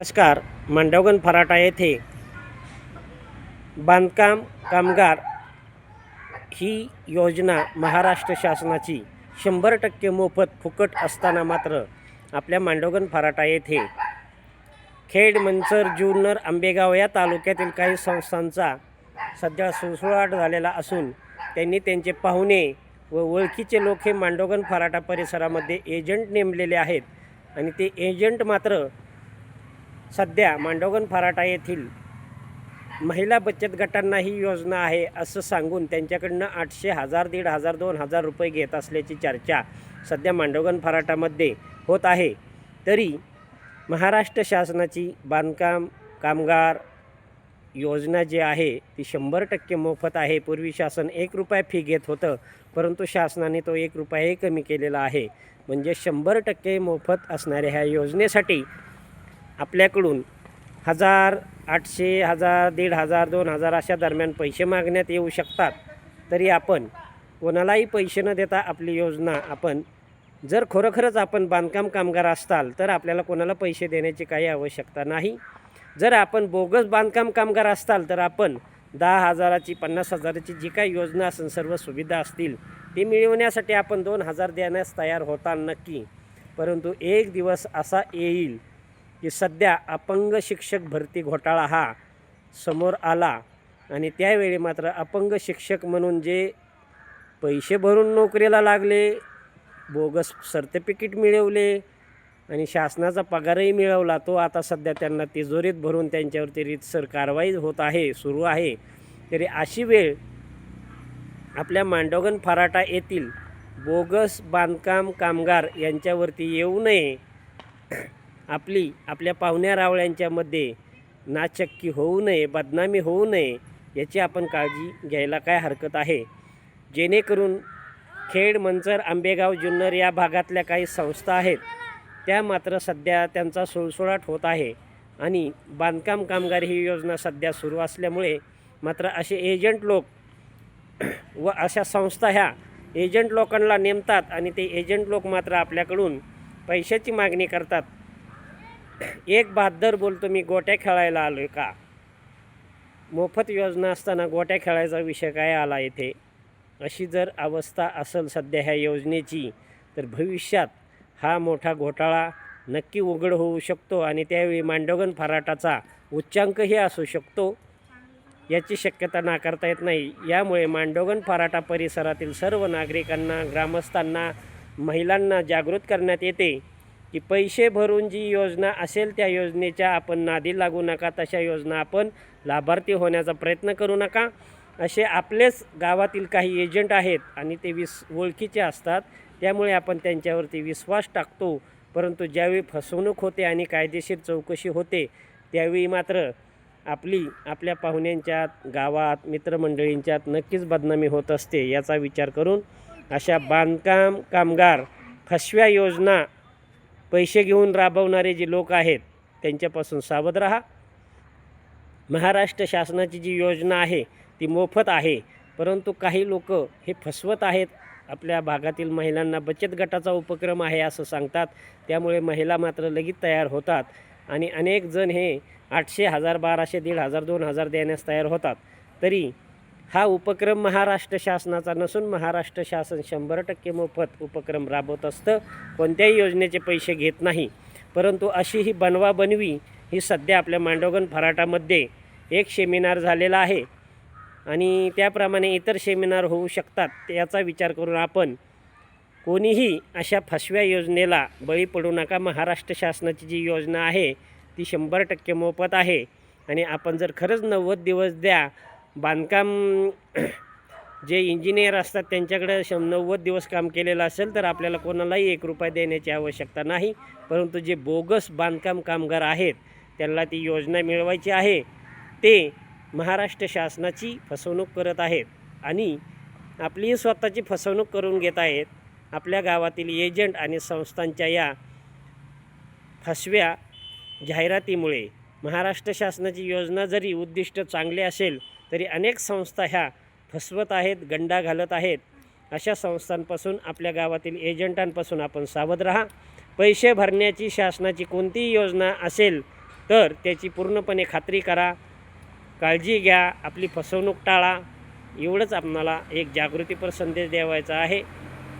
नमस्कार मांडवगण फराटा येथे बांधकाम कामगार ही योजना महाराष्ट्र शासनाची शंभर टक्के मोफत फुकट असताना मात्र आपल्या मांडवगण फराटा येथे खेड मंचर जुन्नर आंबेगाव या तालुक्यातील काही संस्थांचा सध्या सुळसुळाट झालेला असून त्यांनी त्यांचे पाहुणे व ओळखीचे लोक हे मांडवगण फराटा परिसरामध्ये एजंट नेमलेले आहेत. आणि ते एजंट मात्र सध्या मांडवगण फराटा येथील महिला बचत गटांना ही योजना आहे असं सांगून त्यांच्याकडनं आठशे हजार दीड हजार दोन हजार रुपये घेत असल्याची चर्चा सध्या मांडवगण फराटामध्ये होत आहे. तरी महाराष्ट्र शासनाची बांधकाम कामगार योजना जी आहे ती शंभर टक्के मोफत आहे. पूर्वी शासन एक रुपया फी घेत होतं परंतु शासनाने तो एक रुपयाही कमी केलेला आहे. म्हणजे शंभर टक्के मोफत असणाऱ्या ह्या योजनेसाठी आपल्याकडून हजार आठशे हजार दीड हजार दोन हजार अशा दरम्यान पैसे मागण्यात येऊ शकतात. तरी आपण कोणालाही पैसे न देता आपली योजना आपण जर खरोखरच आपण बांधकाम कामगार असताल तर आपल्याला कोणाला पैसे देण्याची काही आवश्यकता नाही. जर आपण बोगस बांधकाम कामगार असताल तर आपण दहा हजाराची पन्नास हजाराची जी काही योजना असेल सर्व सुविधा असतील ती मिळवण्यासाठी आपण दोन हजार देण्यास तयार होता नक्की. परंतु एक दिवस असा येईल की सध्या अपंग शिक्षक भरती घोटाळा हा समोर आला आणि त्यावेळी मात्र अपंग शिक्षक म्हणून जे पैसे भरून नोकरीला लागले बोगस सर्टिफिकेट मिळवले आणि शासनाचा पगारही मिळवला तो आता सध्या त्यांना तिजोरीत भरून त्यांच्यावरती रीतसर कारवाई होत आहे सुरू आहे. तरी अशी वेळ आपल्या मांडोगन फराटा येथील बोगस बांधकाम कामगार यांच्यावरती येऊ नये आपली आपल्या पाहुण्या रावळ्यांच्यामध्ये नाचक्की होऊ नये बदनामी होऊ नये याची आपण काळजी घ्यायला काय हरकत आहे? जेणेकरून खेड मंचर आंबेगाव जुन्नर या भागातल्या काही संस्था आहेत त्या मात्र सध्या त्यांचा सुळसुळाट होत आहे आणि बांधकाम कामगार ही योजना सध्या सुरू असल्यामुळे मात्र असे एजंट लोक व अशा संस्था ह्या एजंट लोकांना नेमतात आणि ते एजंट लोक मात्र आपल्याकडून पैशाची मागणी करतात. एक बहादर बोलतो मी गोट्या खेळायला आलो आहे का? मोफत योजना असताना गोट्या खेळायचा विषय काय आला येथे अशी जर अवस्था असेल सध्या ह्या योजनेची तर भविष्यात हा मोठा घोटाळा नक्की उघड होऊ शकतो आणि त्यावेळी मांडोगन फराटाचा उच्चांकही असू शकतो. याची शक्यता नाकारता येत नाही. यामुळे मांडोगन फराटा परिसरातील सर्व नागरिकांना ग्रामस्थांना महिलांना जागृत करण्यात येते. की पैसे भरून जी योजना असेल त्या योजनेच्या आपण नादी लागू नका तशा योजना आपण लाभार्थी होण्याचा प्रयत्न करू नका. असे आपलेच गावातील काही एजंट आहेत आणि ते विस ओळखीचे असतात त्यामुळे आपण त्यांच्यावरती विश्वास टाकतो. परंतु ज्यावेळी फसवणूक होते आणि कायदेशीर चौकशी होते त्यावेळी मात्र आपली आपल्या पाहुण्यांच्यात गावात मित्रमंडळींच्यात नक्कीच बदनामी होत असते याचा विचार करून अशा बांधकाम कामगार फसव्या योजना पैसे घेऊन राबवणारे जे लोक आहेत त्यांच्यापासून सावध राहा. महाराष्ट्र शासनाची जी योजना आहे ती मोफत आहे परंतु काही लोक हे फसवत आहेत. आपल्या भागातील महिलांना बचत गटाचा उपक्रम आहे असं सांगतात. त्यामुळे महिला मात्र लगेच तयार होतात आणि अनेक जण हे आठशे हजार बाराशे दीड हजार दोन हजार देण्यास तयार होतात. तरी हा उपक्रम महाराष्ट्र शासनाचा नसून महाराष्ट्र शासन शंभर टक्के मोफत उपक्रम राबवत असतं. कोणत्याही योजनेचे पैसे घेत नाही. परंतु अशी ही बनवाबनवी ही सध्या आपल्या मांडवगण फराटामध्ये एक सेमिनार झालेला आहे. आणि त्याप्रमाणे इतर सेमिनार होऊ शकतात याचा विचार करून आपण कोणीही अशा फसव्या योजनेला बळी पडू नका. महाराष्ट्र शासनाची जी योजना आहे ती शंभर टक्के मोफत आहे. आणि आपण जर खरंच नव्वद दिवस द्या बांधकाम जे इंजिनियर असतात त्यांच्याकडे शं नव्वद दिवस काम केलेलं असेल तर आपल्याला कोणालाही एक रुपया देण्याची आवश्यकता नाही. परंतु जे बोगस बांधकाम कामगार आहेत त्यांना ती योजना मिळवायची आहे. ते महाराष्ट्र शासनाची फसवणूक करत आहेत आणि आपली स्वतःची फसवणूक करून घेत आहेत. आपल्या गावातील एजंट आणि संस्थांच्या या फसव्या जाहिरातीमुळे महाराष्ट्र शासनाची योजना जरी उद्दिष्ट चांगले असेल तरी अनेक संस्था ह्या फसवत आहेत गंडा घालत आहेत. अशा संस्थांपासून आपल्या गावातील एजंटांपासून आपण सावध राहा. पैसे भरण्याची शासनाची कोणतीही योजना असेल तर त्याची पूर्णपणे खात्री करा. काळजी घ्या आपली फसवणूक टाळा. एवढंच आपणाला एक जागृतीपर संदेश द्यावायचा आहे.